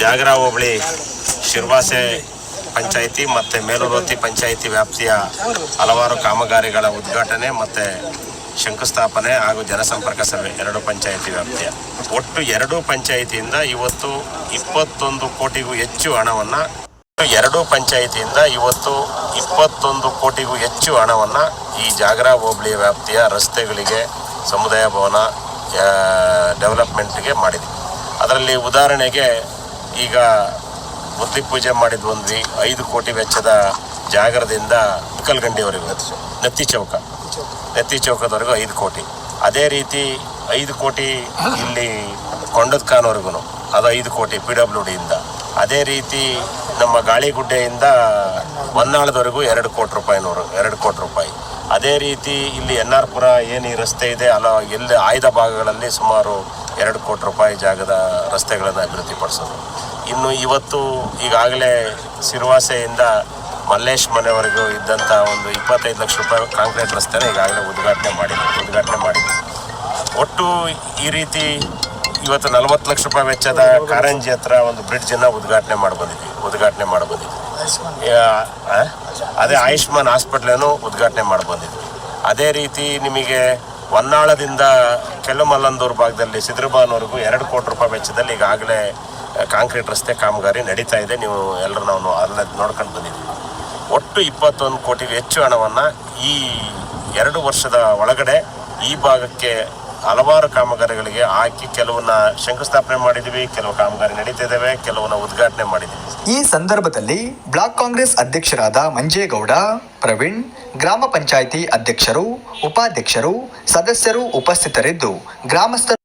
ಜಾಗರ ಹೋಬಳಿ, ಶಿರ್ವಾಸೆ ಪಂಚಾಯಿತಿ ಮತ್ತು ಮೇಲುರೋತಿ ಪಂಚಾಯಿತಿ ವ್ಯಾಪ್ತಿಯ ಹಲವಾರು ಕಾಮಗಾರಿಗಳ ಉದ್ಘಾಟನೆ ಮತ್ತು ಶಂಕುಸ್ಥಾಪನೆ ಹಾಗೂ ಜನಸಂಪರ್ಕ ಸಭೆ, ಎರಡು ಪಂಚಾಯಿತಿ ವ್ಯಾಪ್ತಿಯ. ಒಟ್ಟು ಎರಡು ಪಂಚಾಯಿತಿಯಿಂದ ಇವತ್ತು ಇಪ್ಪತ್ತೊಂದು ಕೋಟಿಗೂ ಹೆಚ್ಚು ಹಣವನ್ನು ಎರಡು ಪಂಚಾಯಿತಿಯಿಂದ ಇವತ್ತು ಇಪ್ಪತ್ತೊಂದು ಕೋಟಿಗೂ ಹೆಚ್ಚು ಹಣವನ್ನು ಈ ಜಾಗರ ಹೋಬಳಿ ವ್ಯಾಪ್ತಿಯ ರಸ್ತೆಗಳಿಗೆ, ಸಮುದಾಯ ಭವನ ಡೆವಲಪ್ಮೆಂಟ್ಗೆ ಮಾಡಿದ್ವಿ ಅದರಲ್ಲಿ ಉದಾಹರಣೆಗೆ ಈಗ ಬುದ್ಧಿ ಪೂಜೆ ಮಾಡಿದ ಒಂದು ಐದು ಕೋಟಿ ವೆಚ್ಚದ ಜಾಗರದಿಂದ ಕಲ್ಗಂಡಿವರೆಗೂ ನೆತ್ತಿ ಚೌಕ, ನೆತ್ತಿ ಚೌಕದವರೆಗೂ ಐದು ಕೋಟಿ. ಅದೇ ರೀತಿ ಐದು ಕೋಟಿ ಇಲ್ಲಿ ಕೊಂಡದ ಖಾನ್ವರೆಗೂ ಅದು ಐದು ಕೋಟಿ ಪಿ ಡಬ್ಲ್ಯೂ ಡಿಯಿಂದ. ಅದೇ ರೀತಿ ನಮ್ಮ ಗಾಳಿಗುಡ್ಡೆಯಿಂದ ಹೊನ್ನಾಳದವರೆಗೂ ಎರಡು ಕೋಟಿ ರೂಪಾಯಿನವರು ಎರಡು ಕೋಟಿ ರೂಪಾಯಿ. ಅದೇ ರೀತಿ ಇಲ್ಲಿ ಎನ್ ಆರ್ ಪುರ ಏನು ಈ ರಸ್ತೆ ಇದೆ, ಅಲ್ಲ ಎಲ್ಲಿ ಆಯ್ದ ಭಾಗಗಳಲ್ಲಿ ಸುಮಾರು ಎರಡು ಕೋಟಿ ರೂಪಾಯಿ ಜಾಗದ ರಸ್ತೆಗಳನ್ನು ಅಭಿವೃದ್ಧಿಪಡಿಸೋದು. ಇನ್ನು ಇವತ್ತು ಈಗಾಗಲೇ ಸಿರುವಾಸೆಯಿಂದ ಮಲ್ಲೇಶ್ ಮನೆವರೆಗೂ ಇದ್ದಂಥ ಒಂದು ಇಪ್ಪತ್ತೈದು ಲಕ್ಷ ರೂಪಾಯಿ ಕಾಂಕ್ರೀಟ್ ರಸ್ತೆನ ಈಗಾಗಲೇ ಉದ್ಘಾಟನೆ ಮಾಡಿದ್ವಿ ಉದ್ಘಾಟನೆ ಮಾಡಿದ್ವಿ ಒಟ್ಟು ಈ ರೀತಿ ಇವತ್ತು ನಲವತ್ತು ಲಕ್ಷ ರೂಪಾಯಿ ವೆಚ್ಚದ ಕಾರಂಜಿ ಹತ್ರ ಒಂದು ಬ್ರಿಡ್ಜನ್ನು ಉದ್ಘಾಟನೆ ಮಾಡ್ಬಂದಿದ್ವಿ ಉದ್ಘಾಟನೆ ಮಾಡಿ ಬಂದಿದ್ವಿ. ಯಾ- ಆ? ಅದೇ ಆಯುಷ್ಮಾನ್ ಹಾಸ್ಪಿಟ್ಲನ್ನು ಉದ್ಘಾಟನೆ ಮಾಡಿ ಬಂದಿದ್ವಿ. ಅದೇ ರೀತಿ ನಿಮಗೆ ಹೊನ್ನಾಳದಿಂದ ಕೆಲ್ಲಮಲ್ಲಂದೂರು ಭಾಗದಲ್ಲಿ ಸಿದ್ರಬಾನ್ವರೆಗೂ ಎರಡು ಕೋಟಿ ರೂಪಾಯಿ ವೆಚ್ಚದಲ್ಲಿ ಈಗಾಗಲೇ ಕಾಂಕ್ರೀಟ್ ರಸ್ತೆ ಕಾಮಗಾರಿ ನಡೀತಾ ಇದೆ. ನೀವು ಎಲ್ಲರೂ ನಾವು ಅಲ್ಲ ನೋಡ್ಕೊಂಡು ಬಂದಿದ್ವಿ ಒಟ್ಟು ಇಪ್ಪತ್ತೊಂದು ಕೋಟಿಗೂ ಹೆಚ್ಚು ಹಣವನ್ನು ಈ ಎರಡು ವರ್ಷದ ಒಳಗಡೆ ಈ ಭಾಗಕ್ಕೆ ಹಲವಾರು ಕಾಮಗಾರಿಗಳಿಗೆ ಹಾಕಿ ಕೆಲವನ್ನ ಶಂಕುಸ್ಥಾಪನೆ ಮಾಡಿದೀವಿ, ಕೆಲವು ಕಾಮಗಾರಿ ನಡೀತಿದ್ದಾವೆ ಕೆಲವನ್ನ ಉದ್ಘಾಟನೆ ಮಾಡಿದ್ವಿ. ಈ ಸಂದರ್ಭದಲ್ಲಿ ಬ್ಲಾಕ್ ಕಾಂಗ್ರೆಸ್ ಅಧ್ಯಕ್ಷರಾದ ಮಂಜೇಗೌಡ, ಪ್ರವೀಣ್, ಗ್ರಾಮ ಪಂಚಾಯಿತಿ ಅಧ್ಯಕ್ಷರು, ಉಪಾಧ್ಯಕ್ಷರು, ಸದಸ್ಯರು ಉಪಸ್ಥಿತರಿದ್ದು, ಗ್ರಾಮಸ್ಥರು